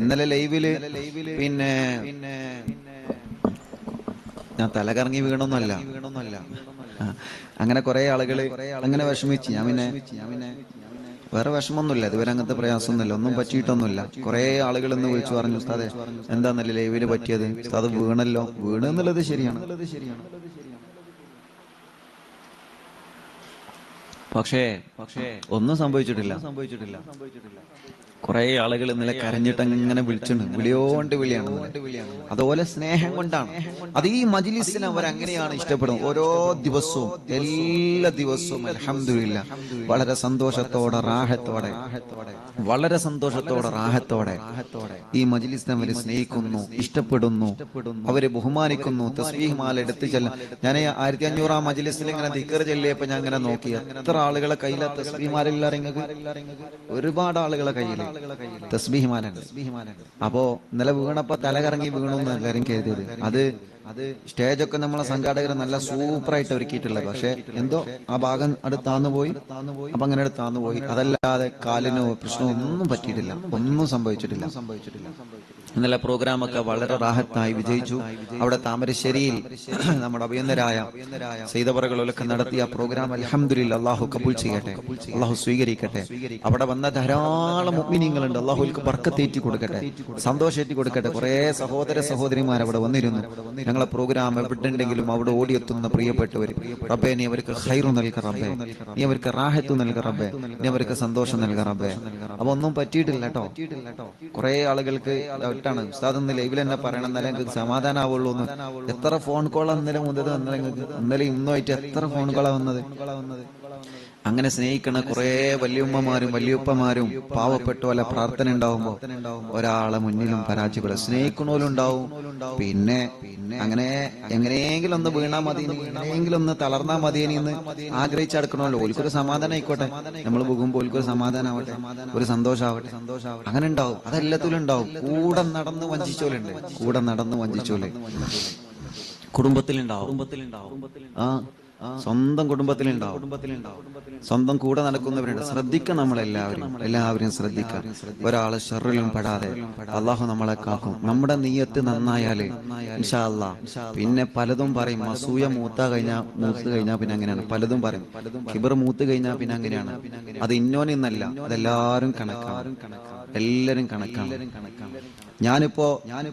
ഇന്നലെ ലൈവിൽ പിന്നെ ഞാൻ തലകറങ്ങി വീണൊന്നല്ല വീണൊന്നല്ല അങ്ങനെ കുറെ ആളുകൾ അങ്ങനെ വിഷമിച്ച്. ഞാൻ പിന്നെ വേറെ വിഷമൊന്നുമില്ല ഇതുവരെ അങ്ങനത്തെ പ്രയാസമൊന്നുമില്ല. ഒന്നും പറ്റിയിട്ടൊന്നുമില്ല. കുറെ ആളുകൾ ഇന്ന് വിളിച്ചു പറഞ്ഞു ഉസ്താദെ എന്താന്നല്ലേ ലൈവിൽ പറ്റിയത്? ഉസ്താദ് വീണല്ലോ. വീണെന്നുള്ളത് ശരിയാണ്. ശരിയാണ്. പക്ഷേ പക്ഷേ ഒന്നും സംഭവിച്ചിട്ടില്ല. സംഭവിച്ചിട്ടില്ല. കുറെ ആളുകൾ ഇന്നലെ കരഞ്ഞിട്ട് അങ്ങനെ വിളിച്ചിട്ടുണ്ട്. വിളിയോണ്ട് വിളിയാണ്. അതുപോലെ സ്നേഹം കൊണ്ടാണ്. അത് ഈ മജിലിസിന് അവർ അങ്ങനെയാണ് ഇഷ്ടപ്പെടുന്നത്. ഓരോ ദിവസവും എല്ലാ ദിവസവും അലഹമില്ല വളരെ സന്തോഷത്തോടെ റാഹത്തോടെ വളരെ സന്തോഷത്തോടെ റാഹത്തോടെ ഈ മജിലിസിനെ അവർ സ്നേഹിക്കുന്നു ഇഷ്ടപ്പെടുന്നു അവരെ ബഹുമാനിക്കുന്നു. തസ്ബീഹ് മാല എടുത്തു ചെല്ലാം ഞാൻ ആയിരത്തി അഞ്ഞൂറാം മജിലിസിൽ ഇങ്ങനെ ദിക്കർ ചെല്ലിയപ്പോ ഞാൻ അങ്ങനെ നോക്കി. എത്ര ആളുകളെ കയ്യിലെ തസ്ബീഹ് ഇറങ്ങുക ഒരുപാട് ആളുകളെ കയ്യിൽ തസ്ബീഹ് മാല അപ്പോ ഇന്നലെ വീണപ്പോ തല കറങ്ങി വീണു എന്ന് എല്ലാരും കരുതിയത്. അത് അത് സ്റ്റേജൊക്കെ നമ്മളെ സംഘാടകർ നല്ല സൂപ്പറായിട്ട് ഒരുക്കിയിട്ടുള്ളത്. പക്ഷെ എന്തോ ആ ഭാഗം അടുത്ത് താന്നു പോയി അപ്പൊ അങ്ങനെ അടുത്ത് താന്നു പോയി അതല്ലാതെ കാലിനോ പ്രശ്നമോ ഒന്നും പറ്റിയിട്ടില്ല. ഒന്നും സംഭവിച്ചിട്ടില്ല. ഇന്നലെ പ്രോഗ്രാം ഒക്കെ വളരെ റാഹത്തായി വിജയിച്ചു. അവിടെ താമരശ്ശേരിയിൽ നമ്മുടെ അഭിയന്തരായ സൈതപറകളൊക്കെ നടത്തിയ പ്രോഗ്രാം അലഹമില്ല അള്ളാഹു കബൂൽ ചെയ്യട്ടെ. അള്ളാഹു സ്വീകരിക്കട്ടെ. അവിടെ വന്ന ധാരാളം മുഗ്മിനിങ്ങളുണ്ട്. അള്ളാഹുൽക്ക് ബർക്കത്തേറ്റി കൊടുക്കട്ടെ സന്തോഷേറ്റി കൊടുക്കട്ടെ കുറെ സഹോദര സഹോദരിമാർ അവിടെ വന്നിരുന്നു ഞങ്ങളെ പ്രോഗ്രാം എവിടെ ഉണ്ടെങ്കിലും അവിടെ ഓടിയെത്തുന്ന പ്രിയപ്പെട്ടവർ റബ്ബെ നീ അവർക്ക് ഹൈറു നൽക റബ്ബെ. നീ അവർക്ക് റാഹത്തു നൽക റബ്ബെ. നീ അവർക്ക് സന്തോഷം നൽക റബ്ബെ. അപ്പൊ ഒന്നും പറ്റിയിട്ടില്ല കേട്ടോ. കുറെ ആളുകൾക്ക് ഡൗട്ടാണ് ഉസ്താദ് ഇന്ന് ലൈവിൽ തന്നെ പറയണം എന്നാലേ സമാധാനാവുള്ളൂ എന്ന്. എത്ര ഫോൺ കോൾ ഇന്നലെ മുതൽ ഇന്നലെ ഇന്നലെ ഇന്നുമായിട്ട് എത്ര ഫോൺ കോളാ വന്നത്? അങ്ങനെ സ്നേഹിക്കണ കുറെ വല്യമ്മമാരും വല്യപ്പമാരും പാവപ്പെട്ട പോലെ പ്രാർത്ഥന ഉണ്ടാവുമ്പോ ഒരാളെ മുന്നിലും പരാജയപ്പെടും. സ്നേഹിക്കണോലും ഉണ്ടാവും പിന്നെ അങ്ങനെ എങ്ങനെയെങ്കിലും ഒന്ന് വീണാ മതി എങ്ങനെയെങ്കിലും ഒന്ന് തളർന്നാ മതി എന്ന് ആഗ്രഹിച്ചടക്കണമല്ലോ ഓൽക്കൊരു സമാധാനം ആയിക്കോട്ടെ. നമ്മൾ പോകുമ്പോൾ ഓൽക്കൊരു സമാധാനം ആവട്ടെ. ഒരു സന്തോഷാവട്ടെ. സന്തോഷാവട്ടെ അങ്ങനെ ഉണ്ടാവും. അതെല്ലാത്തിലും ഉണ്ടാവും. കൂടെ നടന്ന് വഞ്ചിച്ചോലുണ്ട്. കൂടെ നടന്ന് വഞ്ചിച്ചോൽ. കുടുംബത്തിലുണ്ടാവും കുടുംബത്തിലുണ്ടാവും. ആ സ്വന്തം കുടുംബത്തിലുണ്ടാവും. കുടുംബത്തിലുണ്ടാവും. സ്വന്തം കൂടെ നടക്കുന്നവരുണ്ട്. ശ്രദ്ധിക്കണം നമ്മളെല്ലാവരും. എല്ലാവരും ശ്രദ്ധിക്കാം. ഒരാൾ ഷെറിലും പെടാതെ അള്ളാഹു നമ്മളെ കാക്കും. നമ്മുടെ നീയത്ത് നന്നായാൽ പിന്നെ പലതും പറയും. അസൂയ മൂത്ത കഴിഞ്ഞാ മൂത്ത് കഴിഞ്ഞാ പിന്നെ അങ്ങനെയാണ്. പലതും പറയും. കിബർ മൂത്ത് കഴിഞ്ഞാൽ പിന്നെ അങ്ങനെയാണ്. അത് ഇന്നോനെന്നല്ല. അതെല്ലാരും കണക്കാണ്. എല്ലാരും കണക്കാണ്. ഞാനിപ്പോ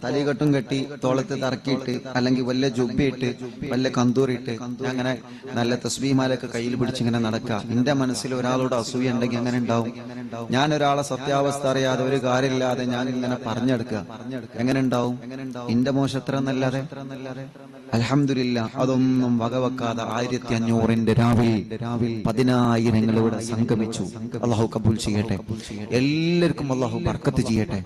തലകെട്ടും കെട്ടി തോളത്ത് തറക്കിയിട്ട് അല്ലെങ്കിൽ വല്ല ജുബിയിട്ട് വല്ല കന്തൂറിയിട്ട് അങ്ങനെ നല്ല തസ്ബീമാലൊക്കെ കയ്യിൽ പിടിച്ചിങ്ങനെ നടക്കുക. എന്റെ മനസ്സിൽ ഒരാളോട് അസൂയ ഉണ്ടെങ്കിൽ അങ്ങനെ ഉണ്ടാവും. ഞാൻ ഒരാളെ സത്യാവസ്ഥ അറിയാതെ ഒരു കാര്യമില്ലാതെ ഞാൻ ഇങ്ങനെ പറഞ്ഞെടുക്കുക. എങ്ങനെ ഉണ്ടാവും എന്റെ മോശത്ര എന്നല്ലാതെ അലഹമില്ല അതൊന്നും വകവെക്കാതെ ആയിരത്തി അഞ്ഞൂറിന്റെ രാവിലെ പതിനായിരങ്ങൾ ഇവിടെ സംഗമിച്ചു. അള്ളാഹു കബൂൽ ചെയ്യട്ടെ. എല്ലാവർക്കും അള്ളാഹു ബർക്കത്ത് ചെയ്യട്ടെ.